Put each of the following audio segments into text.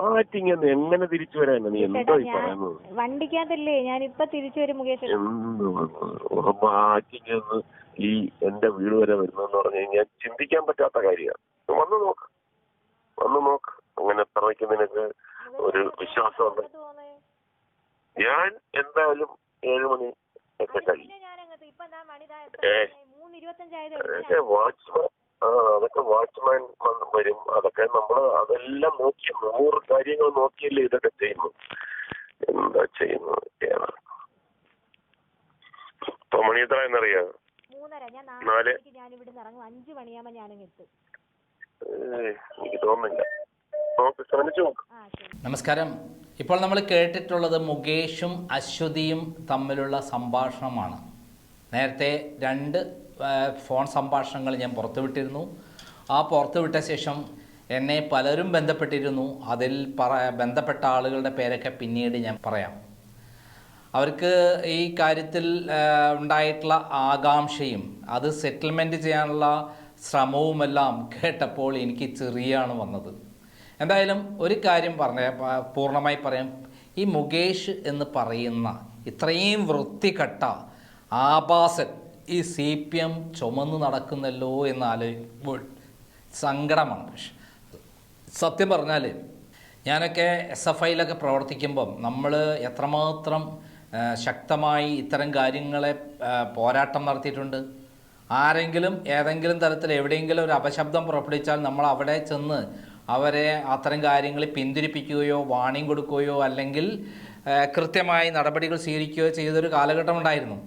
Matting എങ്ങനെ തിരിച്ചു വരാൻ നീ എന്തോ ഈ പറയുന്നത്? വണ്ടിക്കകത്തല്ലേ ഞാൻ ഇപ്പൊ തിരിച്ചു വരും മുകേഷ്. എന്ത് ഈ എന്റെ വീട് വരെ വരുന്നെന്ന് പറഞ്ഞു കഴിഞ്ഞാൽ ചിന്തിക്കാൻ പറ്റാത്ത കാര്യമാണ് വന്ന് നോക്ക്. വന്ന് നോക്ക്. അങ്ങനെ എത്രയ്ക്ക് നിനക്ക് ഒരു വിശ്വാസമുണ്ട് ഞാൻ എന്തായാലും ഏഴ് മണി ഒക്കെ കഴിയും. ഏ. വാച്ച്മാൻ അതൊക്കെ വാച്ച്മാൻ വരും. അതൊക്കെ നമ്മൾ അതെല്ലാം നോക്കി നൂറ് കാര്യങ്ങൾ നോക്കിയല്ലേ ഇതൊക്കെ ചെയ്യുന്നു. എന്താ ചെയ്യുന്നത് ഇപ്പൊ മണി എത്ര എന്നറിയാ? ഞാൻ നാല്. എനിക്ക് തോന്നുന്നില്ല. നമസ്കാരം. ഇപ്പോൾ നമ്മൾ കേട്ടിട്ടുള്ളത് മുകേഷും അശ്വതിയും തമ്മിലുള്ള സംഭാഷണമാണ്. നേരത്തെ രണ്ട് ഫോൺ സംഭാഷണങ്ങൾ ഞാൻ പുറത്തുവിട്ടിരുന്നു. ആ പുറത്തുവിട്ട ശേഷം എന്നെ പലരും ബന്ധപ്പെട്ടിരുന്നു. അതിൽ പറ ബന്ധപ്പെട്ട ആളുകളുടെ പേരൊക്കെ പിന്നീട് ഞാൻ പറയാം. അവർക്ക് ഈ കാര്യത്തിൽ ഉണ്ടായിട്ടുള്ള ആകാംക്ഷയും അത് സെറ്റിൽമെന്റ് ചെയ്യാനുള്ള ശ്രമവുമെല്ലാം കേട്ടപ്പോൾ എനിക്ക് ചെറിയാണ് വന്നത്. എന്തായാലും ഒരു കാര്യം പറഞ്ഞ പൂർണമായി പറയാം. ഈ മുകേഷ് എന്ന് പറയുന്ന ഇത്രയും വൃത്തികെട്ട ആഭാസൻ ഈ സി പി എം ചുമന്ന് നടക്കുന്നല്ലോ എന്ന് ആലോചിക്കുമ്പോൾ സങ്കടമാണ്. സത്യം പറഞ്ഞാൽ ഞാനൊക്കെ എസ് എഫ് ഐയിലൊക്കെ പ്രവർത്തിക്കുമ്പം നമ്മൾ എത്രമാത്രം ശക്തമായി ഇത്തരം കാര്യങ്ങളെ പോരാട്ടം നടത്തിയിട്ടുണ്ട്. ആരെങ്കിലും ഏതെങ്കിലും തരത്തിൽ എവിടെയെങ്കിലും ഒരു അപശബ്ദം പുറപ്പെടുവിച്ചാൽ നമ്മൾ അവിടെ ചെന്ന് അവരെ അത്തരം കാര്യങ്ങളിൽ പിന്തിരിപ്പിക്കുകയോ വാണിംഗ് കൊടുക്കുകയോ അല്ലെങ്കിൽ കൃത്യമായി നടപടികൾ സ്വീകരിക്കുകയോ ചെയ്തൊരു കാലഘട്ടം ഉണ്ടായിരുന്നു.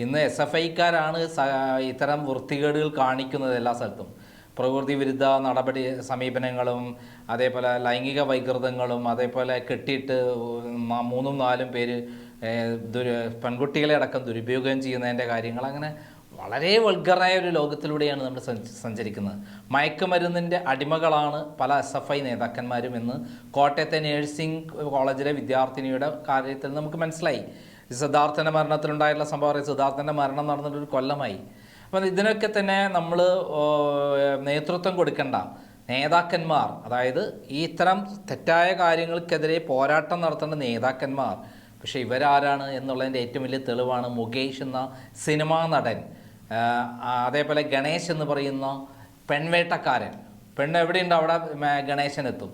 ഇന്ന് എസ് എഫ് ഐക്കാരാണ് ഇത്തരം വൃത്തികേടുകൾ കാണിക്കുന്നത് എല്ലാ സ്ഥലത്തും. പ്രകൃതി വിരുദ്ധ നടപടി സമീപനങ്ങളും അതേപോലെ ലൈംഗിക വൈകൃതങ്ങളും അതേപോലെ കെട്ടിയിട്ട് മൂന്നും നാലും പേര് ദുരു പെൺകുട്ടികളെ അടക്കം ദുരുപയോഗം ചെയ്യുന്നതിന്റെ കാര്യങ്ങൾ അങ്ങനെ വളരെ വൾഗറായ ഒരു ലോകത്തിലൂടെയാണ് നമ്മൾ സഞ്ച- സഞ്ചരിക്കുന്നത്. മയക്കുമരുന്നിന്റെ അടിമകളാണ് പല എസ് എഫ് ഐ നേതാക്കന്മാരും എന്ന് കോട്ടയത്തെ നേഴ്സിംഗ് കോളേജിലെ വിദ്യാർത്ഥിനിയുടെ കാര്യത്തിൽ നമുക്ക് മനസ്സിലായി. സിദ്ധാർത്ഥന്റെ മരണത്തിലുണ്ടായിട്ടുള്ള സംഭവം അറിയാം. സിദ്ധാർത്ഥന്റെ മരണം നടന്നിട്ട് ഒരു കൊല്ലമായി. അപ്പം ഇതിനൊക്കെ തന്നെ നമ്മൾ നേതൃത്വം കൊടുക്കേണ്ട. നേതാക്കന്മാർ അതായത് ഈ ഇത്തരം തെറ്റായ കാര്യങ്ങൾക്കെതിരെ പോരാട്ടം നടത്തേണ്ട നേതാക്കന്മാർ. പക്ഷേ ഇവരാരാണ് എന്നുള്ളതിന്റെ ഏറ്റവും വലിയ തെളിവാണ് മുകേഷ് എന്ന സിനിമാ നടൻ. അതേപോലെ ഗണേശ് എന്ന് പറയുന്ന പെൺവേട്ടക്കാരൻ. പെണ്ണ് എവിടെയുണ്ട് അവിടെ ഗണേശൻ എത്തും.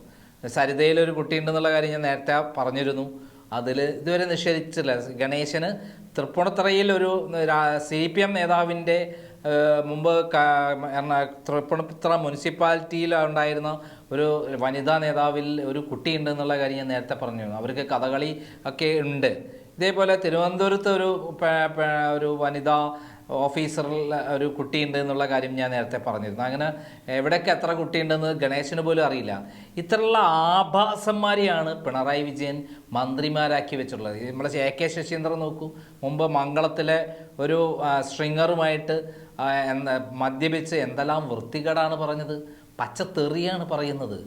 സരിതയിലൊരു കുട്ടിയുണ്ടെന്നുള്ള കാര്യം ഞാൻ നേരത്തെ പറഞ്ഞിരുന്നു. അതിൽ ഇതുവരെ നിഷേധിച്ചില്ല ഗണേശന് തൃപ്പൂണിത്തറയിൽ ഒരു സി പി എം നേതാവിന്റെ മുമ്പ് തൃപ്പൂണിത്തറ മുനിസിപ്പാലിറ്റിയിൽ ഉണ്ടായിരുന്ന ഒരു വനിതാ നേതാവിൽ ഒരു കുട്ടിയുണ്ട് എന്നുള്ള കാര്യം ഞാൻ നേരത്തെ പറഞ്ഞിരുന്നു. അവർക്ക് കഥകളി ഒക്കെ ഉണ്ട്. ഇതേപോലെ തിരുവനന്തപുരത്ത് ഒരു ഒരു വനിതാ ഓഫീസറിൽ ഒരു കുട്ടിയുണ്ട് എന്നുള്ള കാര്യം ഞാൻ നേരത്തെ പറഞ്ഞിരുന്നു. അങ്ങനെ എവിടെയൊക്കെ എത്ര കുട്ടിയുണ്ടെന്ന് ഗണേശന് പോലും അറിയില്ല. ഇത്തരമുള്ള ആഭാസന്മാരെയാണ് പിണറായി വിജയൻ മന്ത്രിമാരാക്കി വെച്ചിട്ടുള്ളത്. നമ്മുടെ എ കെ ശശീന്ദ്രൻ നോക്കൂ. മുമ്പ് മംഗളത്തിലെ ഒരു സ്ട്രിങ്ങറുമായിട്ട് മദ്യപിച്ച് എന്തെല്ലാം വൃത്തികേടാണ് പറഞ്ഞത്. പച്ചത്തെറിയാണ് പറയുന്നത്.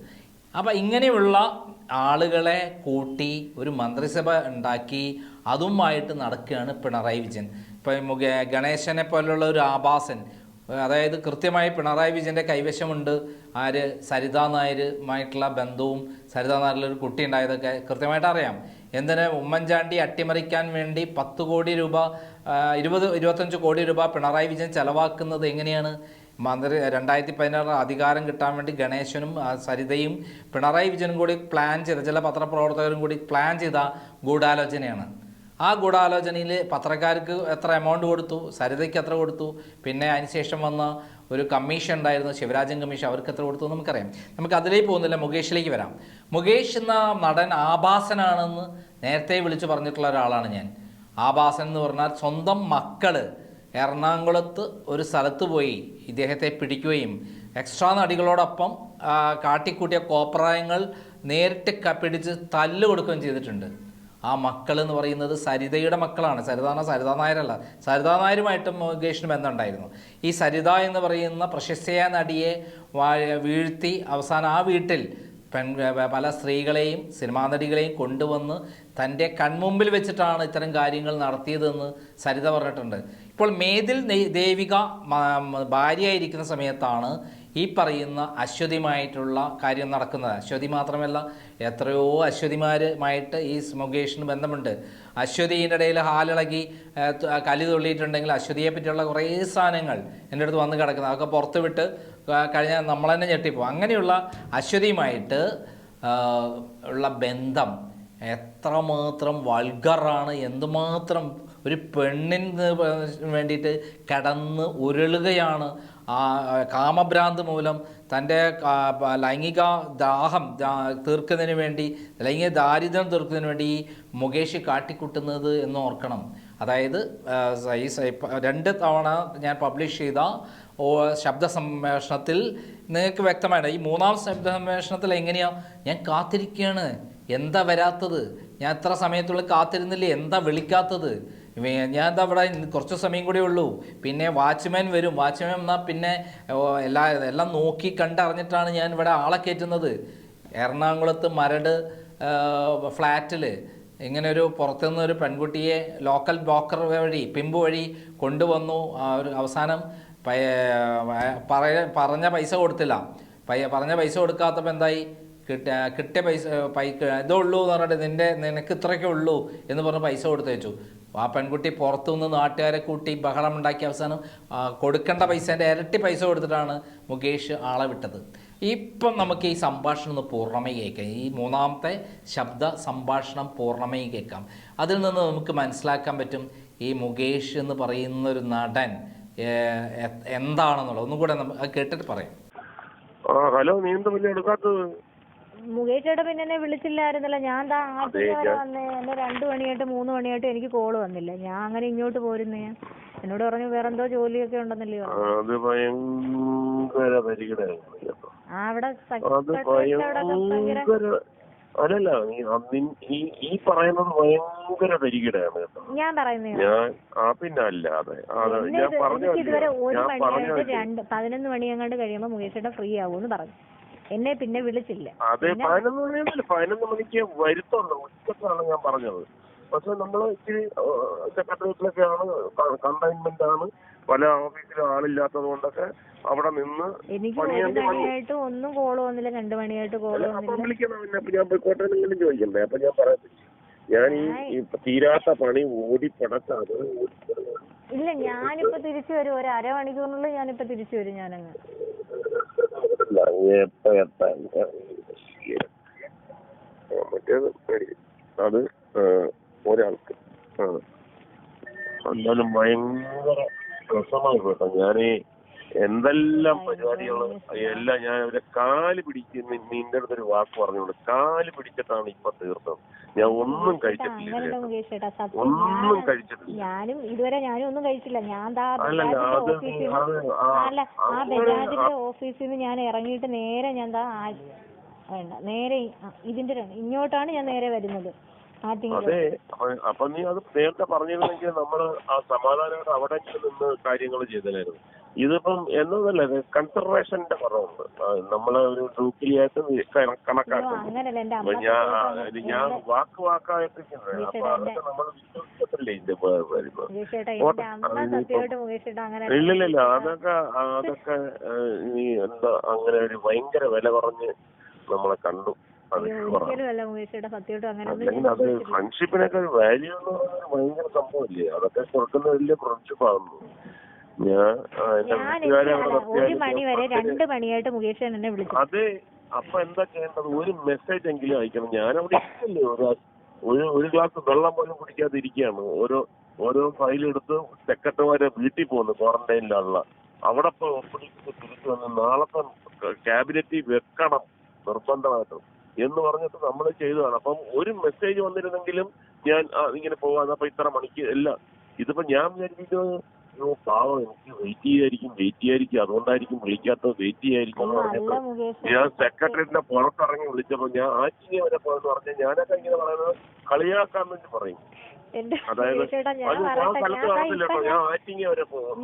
അപ്പം ഇങ്ങനെയുള്ള ആളുകളെ കൂട്ടി ഒരു മന്ത്രിസഭ ഉണ്ടാക്കി അതുമായിട്ട് നടക്കുകയാണ് പിണറായി വിജയൻ. ഇപ്പം ഗണേശനെ പോലുള്ള ഒരു ആഭാസൻ അതായത് കൃത്യമായി പിണറായി വിജയന്റെ കൈവശമുണ്ട്. ആര്? സരിതാ നായരുമായിട്ടുള്ള ബന്ധവും സരിതാ നായരിലൊരു കുട്ടി ഉണ്ടായതൊക്കെ കൃത്യമായിട്ട് അറിയാം. എന്തിന്? ഉമ്മൻചാണ്ടി അട്ടിമറിക്കാൻ വേണ്ടി പത്ത് കോടി രൂപ ഇരുപത് ഇരുപത്തഞ്ച് കോടി രൂപ പിണറായി വിജയൻ ചെലവാക്കുന്നത് എങ്ങനെയാണ്? മന്ത്രി രണ്ടായിരത്തി പതിനാറ് അധികാരം കിട്ടാൻ വേണ്ടി ഗണേശനും സരിതയും പിണറായി വിജയനും കൂടി പ്ലാൻ ചെയ്ത ചില പത്രപ്രവർത്തകരും കൂടി പ്ലാൻ ചെയ്ത ഗൂഢാലോചനയാണ്. ആ ഗൂഢാലോചനയിൽ പത്രക്കാർക്ക് എത്ര എമൗണ്ട് കൊടുത്തു സരിതയ്ക്ക് എത്ര കൊടുത്തു പിന്നെ അതിനുശേഷം വന്ന ഒരു കമ്മീഷൻ ഉണ്ടായിരുന്നു ശിവരാജൻ കമ്മീഷൻ അവർക്ക് എത്ര കൊടുത്തു നമുക്കറിയാം. നമുക്ക് അതിലേക്ക് പോകുന്നില്ല മുകേഷിലേക്ക് വരാം. മുകേഷ് എന്ന നടൻ ആഭാസനാണെന്ന് നേരത്തെ വിളിച്ചു പറഞ്ഞിട്ടുള്ള ഒരാളാണ് ഞാൻ. ആഭാസൻ എന്ന് പറഞ്ഞാൽ സ്വന്തം മക്കൾ എറണാകുളത്ത് ഒരു സ്ഥലത്ത് പോയി ഇദ്ദേഹത്തെ പിടിക്കുകയും എക്സ്ട്രാ നടികളോടൊപ്പം കാട്ടിക്കൂട്ടിയ കോപ്രായങ്ങൾ നേരിട്ട് പിടിച്ച് തല്ല് കൊടുക്കുകയും ചെയ്തിട്ടുണ്ട്. ആ മക്കൾ എന്ന് പറയുന്നത് സരിതയുടെ മക്കളാണ്. സരിത സരിതാ നായരല്ല. സരിതാ നായരുമായിട്ടും മുകേഷിന് ബന്ധമുണ്ടായിരുന്നു. ഈ സരിത എന്ന് പറയുന്ന പ്രശസ്തയായ നടിയെ വീഴ്ത്തി അവസാനം ആ വീട്ടിൽ പെൺ പല സ്ത്രീകളെയും സിനിമാ നടികളെയും കൊണ്ടുവന്ന് തന്റെ കൺമുമ്പിൽ വെച്ചിട്ടാണ് ഇത്തരം കാര്യങ്ങൾ നടത്തിയതെന്ന് സരിത പറഞ്ഞിട്ടുണ്ട്. ഇപ്പോൾ മേതിൽ ദേവിക ഭാര്യയായിരിക്കുന്ന സമയത്താണ് ഈ പറയുന്ന അശ്വതിയുമായിട്ടുള്ള കാര്യം നടക്കുന്നത്. അശ്വതി മാത്രമല്ല എത്രയോ അശ്വതിമാരുമായിട്ട് ഈ മുകേഷിന് ബന്ധമുണ്ട്. അശ്വതിയുടെ ഇടയിൽ ഹാലിളകി കലി തുള്ളിയിട്ടുണ്ടെങ്കിൽ അശ്വതിയെ പറ്റിയുള്ള കുറേ സാധനങ്ങൾ എന്റെ അടുത്ത് വന്ന് കിടക്കുന്നത് അതൊക്കെ പുറത്ത് വിട്ട് ആ, കഴിഞ്ഞാൽ നമ്മൾ തന്നെ ഞെട്ടിപ്പോകും. അങ്ങനെയുള്ള അശ്വതിയുമായിട്ട് ഉള്ള ബന്ധം എത്രമാത്രം വൾഗറാണ് എന്തുമാത്രം ഒരു പെണ്ണിന് വേണ്ടിയിട്ട് കടന്ന് ഉരുളുകയാണ് ആ കാമഭ്രാന്ത് മൂലം തന്റെ ലൈംഗിക ദാഹം തീർക്കുന്നതിന് വേണ്ടി ലൈംഗിക ദാരിദ്ര്യം തീർക്കുന്നതിന് വേണ്ടി ഈ മുകേഷ് കാട്ടിക്കുട്ടുന്നത് എന്ന് ഓർക്കണം. അതായത് ഈ രണ്ട് തവണ ഞാൻ പബ്ലിഷ് ചെയ്ത ശബ്ദ സംഭാഷണത്തിൽ നിങ്ങൾക്ക് വ്യക്തമായിട്ട് ഈ മൂന്നാം ശബ്ദ സംഭാഷണത്തിൽ എങ്ങനെയാണ് ഞാൻ കാത്തിരിക്കുകയാണ് എന്താ വരാത്തത്? ഞാൻ എത്ര സമയത്തുള്ളിൽ കാത്തിരുന്നില്ലേ എന്താ വിളിക്കാത്തത്? ഞാൻ എന്താ ഇവിടെ കുറച്ച് സമയം കൂടെ ഉള്ളൂ. പിന്നെ വാച്ച്മാൻ വരും. വാച്ച്മാൻ എന്നാൽ പിന്നെ എല്ലാ എല്ലാം നോക്കി കണ്ടറിഞ്ഞിട്ടാണ് ഞാൻ ഇവിടെ ആളെ കയറ്റുന്നത്. എറണാകുളത്ത് മരട് ഫ്ലാറ്റിൽ ഇങ്ങനെ ഒരു പുറത്തുനിന്ന് ഒരു പെൺകുട്ടിയെ ലോക്കൽ ബ്രോക്കർ വഴി പിമ്പ് വഴി കൊണ്ടുവന്നു. ഒരു അവസാനം പറഞ്ഞ പൈസ കൊടുത്തില്ല. പറഞ്ഞ പൈസ കൊടുക്കാത്തപ്പോൾ എന്തായി? കിട്ടിയ കിട്ടിയ പൈസ പൈ ഇതേ ഉള്ളൂ എന്ന് പറഞ്ഞിട്ട് നിന്റെ നിനക്ക് ഇത്രയൊക്കെ ഉള്ളൂ എന്ന് പറഞ്ഞ് പൈസ കൊടുത്തു ആ പെൺകുട്ടി പുറത്തുനിന്ന് നാട്ടുകാരെ കൂട്ടി ബഹളം ഉണ്ടാക്കിയ അവസാനം കൊടുക്കേണ്ട പൈസേന്റെ ഇരട്ടി പൈസ കൊടുത്തിട്ടാണ് മുകേഷ് ആളെ വിട്ടത്. ഇപ്പം നമുക്ക് ഈ സംഭാഷണം ഒന്ന് പൂർണമായി കേൾക്കാം. ഈ മൂന്നാമത്തെ ശബ്ദ സംഭാഷണം പൂർണമായി കേൾക്കാം. അതിൽ നിന്ന് നമുക്ക് മനസ്സിലാക്കാൻ പറ്റും ഈ മുകേഷ് എന്ന് പറയുന്ന ഒരു നടൻ എന്താണെന്നുള്ളത്. ഒന്നും കൂടെ കേട്ടിട്ട് പറയാം. ഹലോ നീ എന്താ എടുക്കാത്തത്? മുകേഷ് പിന്നെ എന്നെ വിളിച്ചില്ലായിരുന്നല്ലോ. ഞാൻ ദാ വരെ ഞാൻ- വന്നേ. എന്നെ രണ്ടു മണിയായിട്ട് മൂന്ന് മണിയായിട്ട് എനിക്ക് കോൾ വന്നില്ല. ഞാൻ അങ്ങനെ ഇങ്ങോട്ട് പോരുന്നേ. എന്നോട് പറഞ്ഞു വേറെന്തോ ജോലിയൊക്കെ ഉണ്ടെന്നല്ലേ അത് ഭയങ്കര ആ അവിടെ അല്ലല്ല ഈ ഈ പറയുന്നത് ഭയങ്കര പരിഗണയാണ് കേട്ടോ ഞാൻ പറയുന്നത് ഞാൻ ആ പിന്നെ അല്ലാതെ അത്. ഞാൻ പറഞ്ഞു ഞാൻ പറഞ്ഞു പതിനൊന്ന് മണിയങ്ങാണ്ട് കഴിയുമ്പോൾ മുകേഷ് ചേട്ടൻ ഫ്രീ ആവുമെന്ന് പറഞ്ഞു. എന്നെ പിന്നെ വിളിച്ചില്ല. അതെ പതിനൊന്ന് മണിയൊന്നുമില്ല പതിനൊന്ന് മണിക്ക് വരുത്തുള്ളൂ ഉച്ചക്കാണ് ഞാൻ പറഞ്ഞത്. പക്ഷെ നമ്മൾ ഇച്ചിരി സെക്രട്ടേറിയറ്റിലൊക്കെയാണ് കണ്ടെയ്ൻമെന്റ് ആണ് പല ഓഫീസിലും ആളില്ലാത്തത് കൊണ്ടൊക്കെ അവിടെ നിന്ന് എനിക്ക് ഒരു മണിയായിട്ട് ഒന്നും കോൾ വന്നില്ല. രണ്ടു മണിയായിട്ട് കോൾ വന്നില്ല. വിളിക്കണം പിന്നെ? അപ്പൊ ഞാൻ പോയിക്കോട്ടെ എന്നെങ്കിലും ചോദിക്കണ്ടേ? അപ്പൊ ഞാൻ പറയത്തില്ല. ഞാൻ ഈ തീരാത്ത പണി ഓടി ഓടിപ്പടക്കാതെ ഓടിപ്പടക്കാതെ ഇല്ല ഞാനിപ്പോ തിരിച്ചു വരും. ഒരു അരമണിക്കൂറിനുള്ളിൽ ഞാനിപ്പോ തിരിച്ചു വരും ഞാനങ്ങ്. മറ്റേത് അത് ഒരാൾക്ക്. എന്നാലും ഭയങ്കര രസമായി കേട്ടോ. ഞാനീ എന്തെല്ലാം പരിപാടികളും? എല്ലാം ഞാൻ അവരെ കാൽ പിടിച്ച് നിന്റെ അടുത്തൊരു വാക്ക് പറഞ്ഞോളൂ കാൽ പിടിച്ചിട്ടാണ് ഇപ്പൊ തീർത്തത്. ഞാൻ ഒന്നും കഴിച്ചിട്ടില്ല ഒന്നും കഴിച്ചിട്ടില്ല. ഞാനും ഇതുവരെ ഞാനും ഒന്നും കഴിച്ചില്ല ഞാൻ ആ അല്ല ആ ബജാജിന്റെ ഓഫീസിൽ നിന്ന് ഞാൻ ഇറങ്ങിയിട്ട് നേരെ ഞാൻ വേണ്ട നേരെ ഇതിന്റെ ഇങ്ങോട്ടാണ് ഞാൻ നേരെ വരുന്നത്. അതെ അപ്പൊ- നീ അത് നേരത്തെ പറഞ്ഞിരുന്നെങ്കിൽ നമ്മൾ ആ സമാധാനമായിട്ട് അവിടെ നിന്ന് കാര്യങ്ങൾ ചെയ്തതായിരുന്നു ഇതിപ്പം എന്നതല്ല കൺസർവേഷന്റെ കുറവുണ്ട്. നമ്മളെ ഒരു ഗ്രൂപ്പിലായിട്ട് കണക്കാക്കുന്നു. ഞാൻ ഞാൻ വാക്ക് വാക്കായിട്ടിരിക്കുന്നത് അപ്പൊ അതൊക്കെ നമ്മൾ വിശ്വസിക്കത്തില്ലേ ഇതിന്റെ വരുമ്പോ ഇല്ലില്ല അതൊക്കെ അതൊക്കെ ഈ എന്താ അങ്ങനെ ഒരു ഭയങ്കര വില കുറഞ്ഞ് നമ്മളെ കണ്ടു. അത് ഫ്രണ്ട്ഷിപ്പിനൊക്കെ ഒരു വാല്യൂ എന്ന് പറയുന്നത് ഭയങ്കര സംഭവമില്ലേ അതൊക്കെ കൊടുക്കുന്ന വലിയ ഫ്രണ്ട്ഷിപ്പ് ആകുന്നു ഒരു മണി വരെ രണ്ട് മണിയായിട്ട് മുകേഷ് എന്നെ വിളിച്ചു അതെ അപ്പൊ എന്താ ചെയ്യേണ്ടത്? ഒരു മെസ്സേജ് എങ്കിലും അയക്കണം. ഞാൻ അവിടെ ഇരിക്കില്ലേ ഒരു ഒരു ഗ്ലാസ് വെള്ളം പോലും കുടിക്കാതെ ഇരിക്കുകയാണ്. ഓരോ ഓരോ ഫയൽ എടുത്ത് സെക്രട്ടറിമാരെ വീട്ടിൽ പോകുന്നു ക്വാറന്റൈനിലുള്ള അവിടെ പോയി ഒപ്പിടിച്ച് തിരിച്ചു വന്ന് നാളത്തെ ക്യാബിനറ്റിൽ വെക്കണം നിർബന്ധമായിട്ടും. എന്ന് പറഞ്ഞിട്ട് നമ്മൾ ചെയ്തതാണ്. അപ്പം ഒരു മെസ്സേജ് വന്നിരുന്നെങ്കിലും ഞാൻ ഇങ്ങനെ പോവാന്ന് അപ്പൊ ഇത്ര മണിക്ക് എല്ലാം. ഇതിപ്പോ ഞാൻ വിചാരിക്കുന്നത് അയ്യോ പാവം എനിക്ക് വെയിറ്റ് ചെയ്യായിരിക്കും വെയിറ്റ് ചെയ്യായിരിക്കും. അതുകൊണ്ടായിരിക്കും വിളിക്കാത്തത്. വെയിറ്റ് ചെയ്യായിരിക്കും എന്ന് ഞാൻ സെക്രട്ടറിന്റെ പുറത്തിറങ്ങി വിളിച്ചപ്പോ ഞാൻ ആറ്റിങ്ങ വരെ പോയെന്ന് പറഞ്ഞാൽ ഞാനൊക്കെ ഇങ്ങനെ പറയുന്നത് കളിയാക്കാൻ വേണ്ടി പറയും. ഞാൻ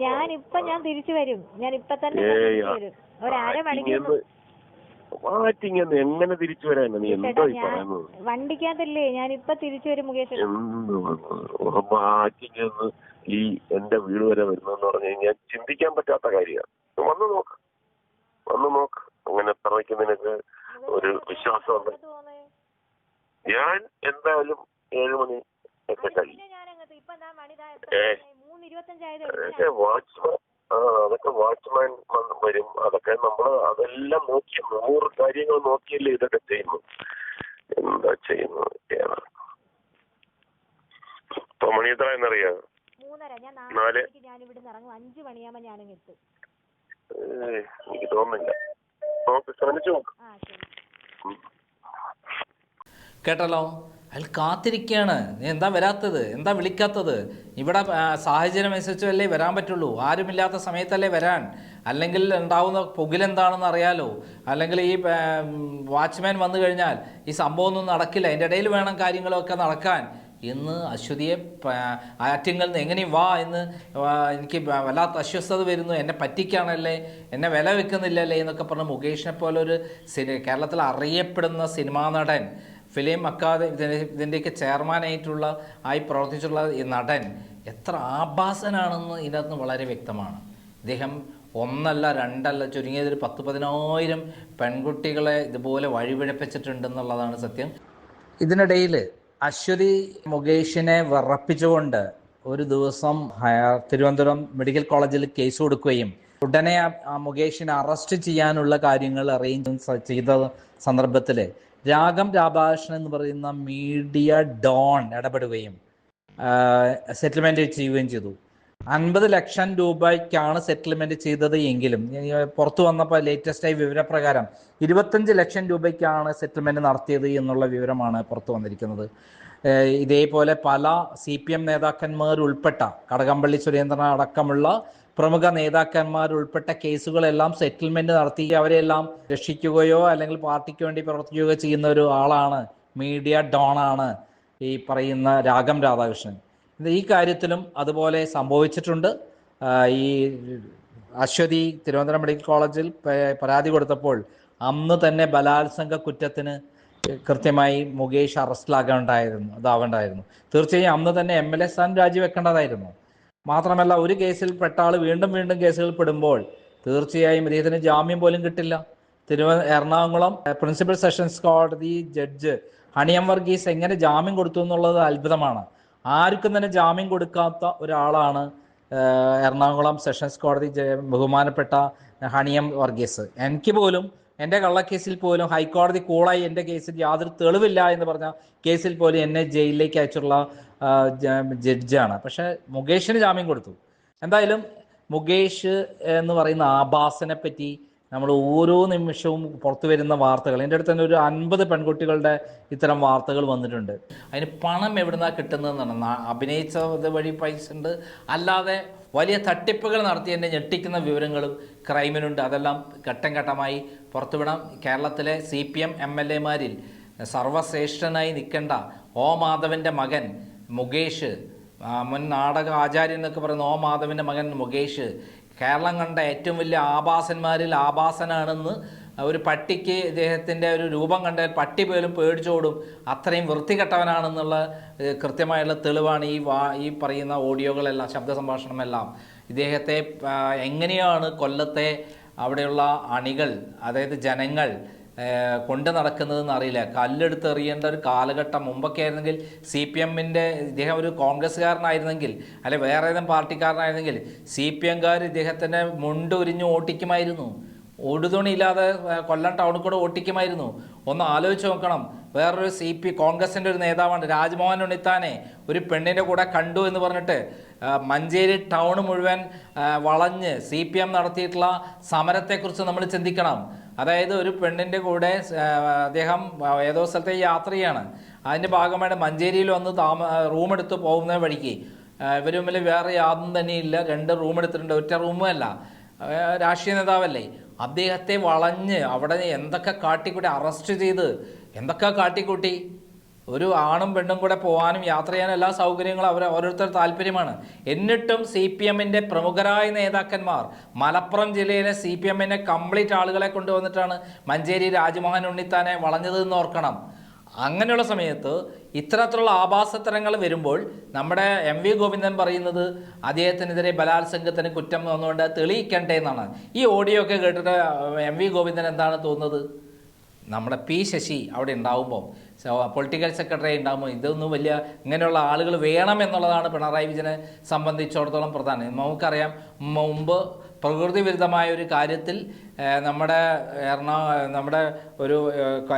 ഞാൻ ഇപ്പൊ തിരിച്ചു വരും. ഞാൻ ഇപ്പൊ തന്നെ ആറ്റിങ്ങന്ന് എങ്ങനെ തിരിച്ചു വരാനാ നീ എന്താ ഈ പറയുന്നത്? വണ്ടിക്കകത്തല്ലേ ഞാൻ ഇപ്പൊ തിരിച്ചു വരും മുകേഷ്. ഈ എന്റെ വീട് വരെ വരുന്നെന്ന് പറഞ്ഞു കഴിഞ്ഞാൽ ചിന്തിക്കാൻ പറ്റാത്ത കാര്യമാണ്. വന്ന് നോക്ക്. വന്ന് നോക്ക്. അങ്ങനെ അത്രയ്ക്ക് നിനക്ക് ഒരു വിശ്വാസമുണ്ട് ഞാൻ എന്തായാലും ഏഴ് മണി ഒക്കെ കഴിയും. വാച്ച്മാൻ ആ അതൊക്കെ വാച്ച്മാൻ വരും. അതൊക്കെ നമ്മൾ അതെല്ലാം നോക്കി നൂറ് കാര്യങ്ങൾ നോക്കിയല്ലേ ഇതൊക്കെ ചെയ്യുന്നു. എന്താ ചെയ്യുന്നത്? ഏതാ ഇപ്പൊ മണി എത്ര എന്നറിയാം ഞാൻ നാല്. നാല്. മണിക്ക് ഞാൻ ഇവിടുന്ന് ഇറങ്ങും. അഞ്ചു മണിയാകുമ്പോ ഞാനങ്ങ് എത്തും. എനിക്ക് തോന്നുന്നില്ല. ശ്രമിച്ചു ആ ശരി. കേട്ടല്ലോ? അയാൾ കാത്തിരിക്കുകയാണ് നീ എന്താ വരാത്തത്? എന്താ വിളിക്കാത്തത്? ഇവിടെ സാഹചര്യം സാഹചര്യം അനുസരിച്ചല്ലേ വരാൻ പറ്റുള്ളൂ. ആരുമില്ലാത്ത സമയത്തല്ലേ വരാൻ. അല്ലെങ്കിൽ ഉണ്ടാവുന്ന പുകിലെന്താണെന്ന് അറിയാലോ. അല്ലെങ്കിൽ ഈ വാച്ച്മാൻ വന്നു കഴിഞ്ഞാൽ ഈ സംഭവമൊന്നും നടക്കില്ല. അതിന്റെ ഇടയിൽ വേണം കാര്യങ്ങളൊക്കെ നടക്കാൻ. ഇന്ന് അശ്വതിയെ ആറ്റിങ്ങളിൽ നിന്ന് എങ്ങനെ വാ എന്ന് എനിക്ക് വല്ലാത്ത അസ്വസ്ഥത വരുന്നു. എന്നെ പറ്റിക്കാണല്ലേ? എന്നെ വില വെക്കുന്നില്ലല്ലേ എന്നൊക്കെ പറഞ്ഞ് മുകേഷിനെ പോലെ ഒരു സിനി കേരളത്തിൽ അറിയപ്പെടുന്ന സിനിമാ നടൻ ഫിലിം അക്കാദമി ഇതിന്റെയൊക്കെ ചെയർമാനായിട്ടുള്ള ആയി പ്രവർത്തിച്ചിട്ടുള്ള ഈ നടൻ എത്ര ആഭാസനാണെന്ന് ഇതിനകത്ത് വളരെ വ്യക്തമാണ്. ഇദ്ദേഹം ഒന്നല്ല രണ്ടല്ല ചുരുങ്ങിയത് ഒരു പത്ത് പതിനായിരം പെൺകുട്ടികളെ ഇതുപോലെ വഴിപിഴപ്പിച്ചിട്ടുണ്ടെന്നുള്ളതാണ് സത്യം. ഇതിനിടയിൽ അശ്വതി മുകേഷിനെ വിറപ്പിച്ചുകൊണ്ട് ഒരു ദിവസം തിരുവനന്തപുരം മെഡിക്കൽ കോളേജിൽ കേസ് കൊടുക്കുകയും ഉടനെ മുകേഷിനെ അറസ്റ്റ് ചെയ്യാനുള്ള കാര്യങ്ങൾ അറേഞ്ച് ചെയ്ത സന്ദർഭത്തിൽ രാഗം രാധാകൃഷ്ണൻ എന്ന് പറയുന്ന മീഡിയ ഡോൺ ഇടപെടുകയും സെറ്റിൽമെന്റ് ചെയ്യുകയും ചെയ്തു. അൻപത് ലക്ഷം രൂപയ്ക്കാണ് സെറ്റിൽമെന്റ് ചെയ്തത് എങ്കിലും പുറത്തു വന്നപ്പോൾ ലേറ്റസ്റ്റ് ആയി വിവരപ്രകാരം ഇരുപത്തഞ്ച് ലക്ഷം രൂപയ്ക്കാണ് സെറ്റിൽമെന്റ് നടത്തിയത് എന്നുള്ള വിവരമാണ് പുറത്തു വന്നിരിക്കുന്നത്. ഇതേപോലെ പല സി പി എം നേതാക്കന്മാർ ഉൾപ്പെട്ട കടകംപള്ളി സുരേന്ദ്രൻ അടക്കമുള്ള പ്രമുഖ നേതാക്കന്മാർ ഉൾപ്പെട്ട കേസുകളെല്ലാം സെറ്റിൽമെന്റ് നടത്തി അവരെല്ലാം രക്ഷിക്കുകയോ അല്ലെങ്കിൽ പാർട്ടിക്ക് വേണ്ടി പ്രവർത്തിക്കുകയോ ചെയ്യുന്ന ഒരു ആളാണ് മീഡിയ ഡോണാണ് ഈ പറയുന്ന രാഗം രാധാകൃഷ്ണൻ. ഈ കാര്യത്തിലും അതുപോലെ സംഭവിച്ചിട്ടുണ്ട്. ഈ അശ്വതി തിരുവനന്തപുരം മെഡിക്കൽ കോളേജിൽ പരാതി കൊടുത്തപ്പോൾ അന്ന് തന്നെ ബലാത്സംഗ കുറ്റത്തിന് കൃത്യമായി മുകേഷ് അറസ്റ്റിലാകേണ്ടായിരുന്നു അതാവേണ്ടായിരുന്നു തീർച്ചയായും അന്ന് തന്നെ എം എൽ എ സ്ഥാനം രാജിവെക്കേണ്ടതായിരുന്നു. മാത്രമല്ല ഒരു കേസിൽ പെട്ട ആൾ വീണ്ടും വീണ്ടും കേസുകൾ പെടുമ്പോൾ തീർച്ചയായും ഇദ്ദേഹത്തിന് ജാമ്യം പോലും കിട്ടില്ല. തിരുവ എറണാകുളം പ്രിൻസിപ്പൽ സെഷൻസ് കോടതി ജഡ്ജ് ഹണിയം വർഗീസ് എങ്ങനെ ജാമ്യം കൊടുത്തു എന്നുള്ളത് അത്ഭുതമാണ്. ആർക്കും തന്നെ ജാമ്യം കൊടുക്കാത്ത ഒരാളാണ് എറണാകുളം സെഷൻസ് കോടതി ബഹുമാനപ്പെട്ട ഹണിയം വർഗീസ്. എനിക്ക് പോലും എന്റെ കള്ളക്കേസിൽ പോലും ഹൈക്കോടതി കൂളായി എന്റെ കേസിൽ യാതൊരു തെളിവില്ല എന്ന് പറഞ്ഞ കേസിൽ പോലും എന്നെ ജയിലിലേക്ക് അയച്ചുള്ള ജഡ്ജാണ്. പക്ഷെ മുകേഷിന് ജാമ്യം കൊടുത്തു. എന്തായാലും മുകേഷ് എന്ന് പറയുന്ന ആഭാസനെ പറ്റി നമ്മൾ ഓരോ നിമിഷവും പുറത്തു വരുന്ന വാർത്തകൾ. എന്റെ അടുത്ത് തന്നെ ഒരു അൻപത് പെൺകുട്ടികളുടെ ഇത്തരം വാർത്തകൾ വന്നിട്ടുണ്ട്. അതിന് പണം എവിടുന്നാ കിട്ടുന്നതെന്നാണ്. അഭിനയിച്ചത് വഴി പൈസ ഉണ്ട്. അല്ലാതെ വലിയ തട്ടിപ്പുകൾ നടത്തി എന്നെ ഞെട്ടിക്കുന്ന വിവരങ്ങളും ക്രൈമിനുണ്ട്. അതെല്ലാം ഘട്ടം ഘട്ടമായി പുറത്തുവിടാം കേരളത്തിലെ C P M M L എമാരിൽ സർവശ്രേഷ്ഠനായി നിൽക്കേണ്ട ഓ മാധവന്റെ മകൻ മുകേഷ് മുൻ നാടക ആചാര്യ എന്നൊക്കെ പറയുന്ന ഓ മാധവന്റെ മകൻ മുകേഷ് കേരളം കണ്ട ഏറ്റവും വലിയ ആഭാസന്മാരിൽ ആഭാസനാണെന്ന് ഒരു പട്ടിക്ക് ഇദ്ദേഹത്തിന്റെ ഒരു രൂപം കണ്ടാൽ പട്ടി പോലും പേടിച്ചോടും. അത്രയും വൃത്തികെട്ടവനാണെന്നുള്ള കൃത്യമായുള്ള തെളിവാണ് ഈ വാ ഈ പറയുന്ന ഓഡിയോകളെല്ലാം ശബ്ദ സംഭാഷണമെല്ലാം. ഇദ്ദേഹത്തെ എങ്ങനെയാണ് കൊല്ലത്തെ അവിടെയുള്ള അണികൾ അതായത് ജനങ്ങൾ കൊണ്ട് നടക്കുന്നതെന്ന് അറിയില്ല. കല്ലെടുത്ത് എറിയേണ്ട ഒരു കാലഘട്ടം മുമ്പൊക്കെ ആയിരുന്നെങ്കിൽ സി പി എമ്മിന്റെ ഇദ്ദേഹം ഒരു കോൺഗ്രസ്സുകാരനായിരുന്നെങ്കിൽ അല്ലെ വേറെ ഏതെങ്കിലും പാർട്ടിക്കാരനായിരുന്നെങ്കിൽ സി പി എംകാർ ഇദ്ദേഹത്തിന്റെ മുണ്ട് ഉരിഞ്ഞ് ഓട്ടിക്കുമായിരുന്നു. ഓടുതുണി ഇല്ലാതെ കൊല്ലം ടൗണിൽ കൂടെ ഓട്ടിക്കുമായിരുന്നു. ഒന്ന് ആലോചിച്ച് നോക്കണം. വേറൊരു സി പി കോൺഗ്രസിന്റെ ഒരു നേതാവാണ് രാജ്മോഹൻ ഉണ്ണിത്താനെ. ഒരു പെണ്ണിന്റെ കൂടെ കണ്ടു എന്ന് പറഞ്ഞിട്ട് മഞ്ചേരി ടൗൺ മുഴുവൻ വളഞ്ഞ് സി പി എം നടത്തിയിട്ടുള്ള സമരത്തെക്കുറിച്ച് നമ്മൾ ചിന്തിക്കണം. അതായത് ഒരു പെണ്ണിന്റെ കൂടെ അദ്ദേഹം ഏതോ സ്ഥലത്തെ യാത്രയാണ്. അതിന്റെ ഭാഗമായിട്ട് മഞ്ചേരിയിൽ വന്ന് താമ റൂമെടുത്ത് പോകുന്ന വഴിക്ക്. ഇവർ തമ്മിൽ വേറെ യാതൊന്നും തന്നെയില്ല. രണ്ട് റൂം എടുത്തിട്ടുണ്ട്. ഒറ്റ റൂമും അല്ല. രാഷ്ട്രീയ നേതാവല്ലേ? അദ്ദേഹത്തെ വളഞ്ഞ് അവിടെ എന്തൊക്കെ കാട്ടിക്കൂട്ടി അറസ്റ്റ് ചെയ്ത് എന്തൊക്കെ കാട്ടിക്കൂട്ടി? ഒരു ആണും പെണ്ണും കൂടെ പോകാനും യാത്ര ചെയ്യാനും എല്ലാ സൗകര്യങ്ങളും അവർ ഓരോരുത്തർ താല്പര്യമാണ്. എന്നിട്ടും സി പി എമ്മിന്റെ പ്രമുഖരായ നേതാക്കന്മാർ മലപ്പുറം ജില്ലയിലെ സി പി എമ്മിന്റെ കംപ്ലീറ്റ് ആളുകളെ കൊണ്ടുവന്നിട്ടാണ് മഞ്ചേരി രാജ്മോഹൻ ഉണ്ണിത്താനെ വളഞ്ഞതെന്ന് ഓർക്കണം. അങ്ങനെയുള്ള സമയത്ത് ഇത്തരത്തിലുള്ള ആഭാസത്തരങ്ങൾ വരുമ്പോൾ നമ്മുടെ എം വി ഗോവിന്ദൻ പറയുന്നത് അദ്ദേഹത്തിനെതിരെ ബലാത്സംഗത്തിന് കുറ്റം വന്നുകൊണ്ട് തെളിയിക്കണ്ടേ എന്നാണ്. ഈ ഓഡിയോ ഒക്കെ കേട്ടിട്ട് എം വി ഗോവിന്ദൻ എന്താണ് തോന്നുന്നത്? നമ്മുടെ പി ശശി അവിടെ ഉണ്ടാവുമ്പോൾ പൊളിറ്റിക്കൽ സെക്രട്ടറി ഉണ്ടാകുമ്പോൾ ഇതൊന്നും വലിയ ഇങ്ങനെയുള്ള ആളുകൾ വേണം എന്നുള്ളതാണ് പിണറായി വിജയനെ സംബന്ധിച്ചിടത്തോളം പ്രധാനം. നമുക്കറിയാം മുമ്പ് പ്രകൃതി വിരുദ്ധമായ ഒരു കാര്യത്തിൽ നമ്മുടെ എറണാ നമ്മുടെ ഒരു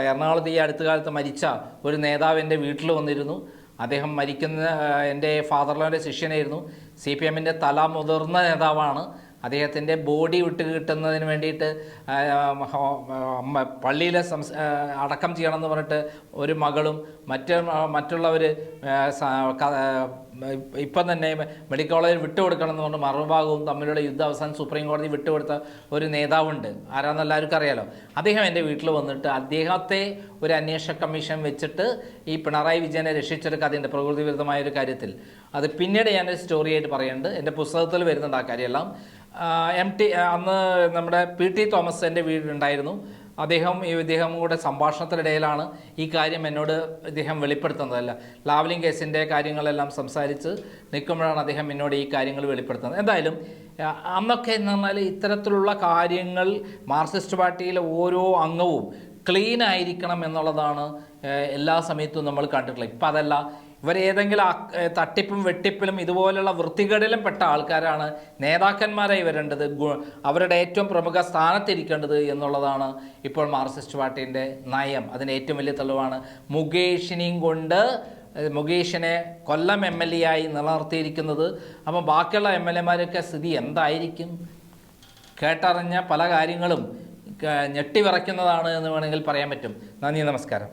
എറണാകുളത്ത് ഈ അടുത്ത കാലത്ത് മരിച്ച ഒരു നേതാവ് എന്റെ വീട്ടിൽ വന്നിരുന്നു. അദ്ദേഹം മരിക്കുന്ന എന്റെ ഫാദർലോന്റെ ശിഷ്യനായിരുന്നു. സി പി എമ്മിന്റെ തല മുതിർന്ന നേതാവാണ്. അദ്ദേഹത്തിന്റെ ബോഡി വിട്ട് കിട്ടുന്നതിന് വേണ്ടിയിട്ട് പള്ളിയിലെ സംസ് അടക്കം ചെയ്യണം എന്ന് പറഞ്ഞിട്ട് ഒരു മകളും മറ്റ് മറ്റുള്ളവർ ഇപ്പം തന്നെ മെഡിക്കൽ കോളേജിൽ വിട്ടുകൊടുക്കണം എന്ന് പറഞ്ഞ് മറുഭാഗവും തമ്മിലുള്ള യുദ്ധം അവസാനം സുപ്രീം കോടതി വിട്ടുകൊടുത്ത ഒരു നേതാവുണ്ട്. ആരാന്ന് എല്ലാവർക്കും അറിയാലോ? അദ്ദേഹം എന്റെ വീട്ടിൽ വന്നിട്ട് അദ്ദേഹത്തെ ഒരു അന്വേഷണ കമ്മീഷൻ വെച്ചിട്ട് ഈ പിണറായി വിജയനെ രക്ഷിച്ചെടുക്കുക അതിന്റെ പ്രകൃതി വിരുദ്ധമായ ഒരു കാര്യത്തിൽ. അത് പിന്നീട് ഞാനൊരു സ്റ്റോറിയായിട്ട് പറയുന്നുണ്ട്. എന്റെ പുസ്തകത്തിൽ വരുന്നുണ്ട് ആ കാര്യമെല്ലാം. എം ടി അന്ന് നമ്മുടെ പി ടി തോമസ് എന്റെ വീടുണ്ടായിരുന്നു അദ്ദേഹം ഇദ്ദേഹം കൂടെ സംഭാഷണത്തിനിടയിലാണ് ഈ കാര്യം എന്നോട് ഇദ്ദേഹം വെളിപ്പെടുത്തുന്നതല്ല. ലാവലിംഗ് കേസിന്റെ കാര്യങ്ങളെല്ലാം സംസാരിച്ച് നിൽക്കുമ്പോഴാണ് അദ്ദേഹം എന്നോട് ഈ കാര്യങ്ങൾ വെളിപ്പെടുത്തുന്നത്. എന്തായാലും അന്നൊക്കെ എന്ന് പറഞ്ഞാൽ ഇത്തരത്തിലുള്ള കാര്യങ്ങൾ മാർക്സിസ്റ്റ് പാർട്ടിയിലെ ഓരോ അംഗവും ക്ലീൻ ആയിരിക്കണം എന്നുള്ളതാണ് എല്ലാ സമയത്തും നമ്മൾ കണ്ടിട്ടുള്ളത്. ഇപ്പം അതല്ല ഇവരേതെങ്കിലും തട്ടിപ്പും വെട്ടിപ്പിലും ഇതുപോലുള്ള വൃത്തികേടിലും പെട്ട ആൾക്കാരാണ് നേതാക്കന്മാരായി വരേണ്ടത് അവരുടെ ഏറ്റവും പ്രമുഖ സ്ഥാനത്തിരിക്കേണ്ടത് എന്നുള്ളതാണ് ഇപ്പോൾ മാർക്സിസ്റ്റ് പാർട്ടീന്റെ നയം. അതിന് ഏറ്റവും വലിയ തെളിവാണ് മുകേഷിനെയും കൊണ്ട് മുകേഷിനെ കൊല്ലം എം എൽ എ ആയി നിലനിർത്തിയിരിക്കുന്നത്. അപ്പം ബാക്കിയുള്ള എം എൽ എമാരൊക്കെ സ്ഥിതി എന്തായിരിക്കും? കേട്ടറിഞ്ഞ പല കാര്യങ്ങളും ഞെട്ടിവിറയ്ക്കുന്നതാണ് എന്ന് വേണമെങ്കിൽ പറയാൻ പറ്റും. നന്ദി നമസ്കാരം.